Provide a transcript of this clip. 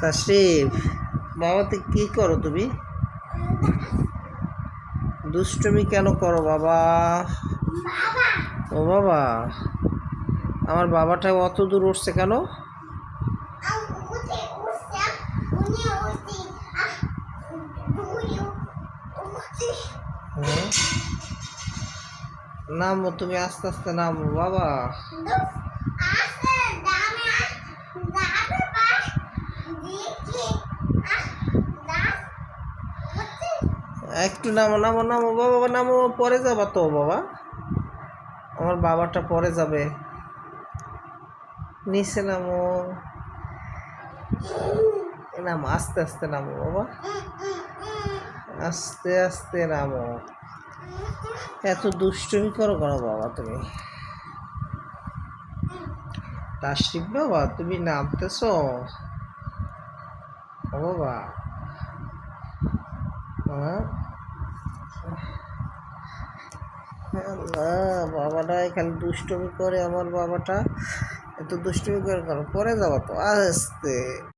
তাশরিফ বাবাতে কি করো তুমি? দুষ্টুমি কেন করো বাবা? ও বাবা, আমার বাবাটা অত দূর উঠছে কেন? নামো তুমি, আস্তে আস্তে নামো বাবা। একটু নামো নামো নামো, বাবা নামো, পরে যাবা তো, বাবা। আমার বাবাটা পরে যাবে। নিচে নামো। নামো, আস্তে আস্তে নামো, বাবা। আস্তে আস্তে নামো। এত দুষ্টুমি করো কেন, বাবা, তুমি? তাশরিফ বাবা, তুমি নামতেছ? ও বাবা। বাবাটা এখানে দুষ্টমি করে আমার বাবাটা। এত দুষ্টমি করে কারণ পরে যাব তো আস্তে।